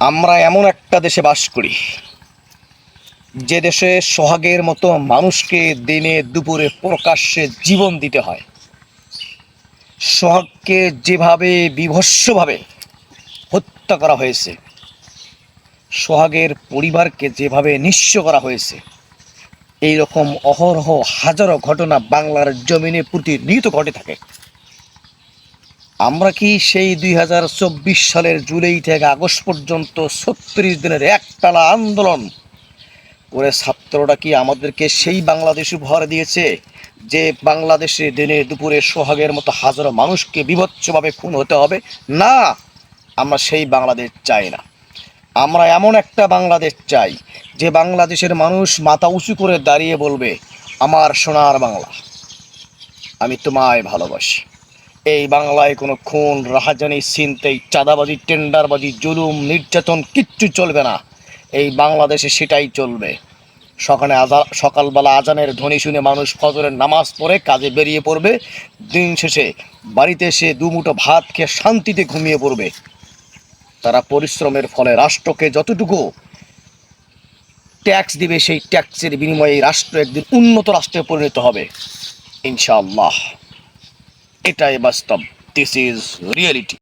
আমরা এমন একটা দেশে বাস করি, যে দেশে সোহাগের মতো মানুষকে দিনে দুপুরে প্রকাশ্যে জীবন দিতে হয়। সোহাগকে যেভাবে বিভৎসভাবে হত্যা করা হয়েছে, সোহাগের পরিবারকে যেভাবে নিঃস্ব করা হয়েছে এই রকম অহরহ হাজারো ঘটনা বাংলার জমিনে প্রতিনিয়ত ঘটে থাকে। আমরা কি সেই দুই হাজার চব্বিশ সালের জুলাই থেকে আগস্ট পর্যন্ত ছত্রিশ দিনের একটানা আন্দোলন করে ছাত্ররা কি আমাদেরকে সেই বাংলাদেশ উপহার দিয়েছে যে বাংলাদেশে দিনে দুপুরে সোহাগের মতো হাজারো মানুষকে বিভৎসভাবে খুন হতে হবে? না, আমরা সেই বাংলাদেশ চাই না। আমরা এমন একটা বাংলাদেশ চাই যে বাংলাদেশের মানুষ মাথা উঁচু করে দাঁড়িয়ে বলবে, আমার সোনার বাংলা, আমি তোমায় ভালোবাসি। এই বাংলায় কোনো খুন, রাহাজানি চিন্তাই চাঁদাবাজি, টেন্ডারবাজি, জুলুম, নির্যাতন কিচ্ছু চলবে না। এই বাংলাদেশে সেটাই চলবে। সকালে আজা, সকালবেলা আজানের ধ্বনি শুনে মানুষ ফজরের নামাজ পড়ে কাজে বেরিয়ে পড়বে। দিন শেষে বাড়িতে এসে দুমুঠো ভাত খেয়ে শান্তিতে ঘুমিয়ে পড়বে। তারা পরিশ্রমের ফলে রাষ্ট্রকে যতটুকু ট্যাক্স দিবে, সেই ট্যাক্সের বিনিময়ে রাষ্ট্র একদিন উন্নত রাষ্ট্রে পরিণত হবে। ইনশাআল্লাহ। এটাই বাস্তব। This is reality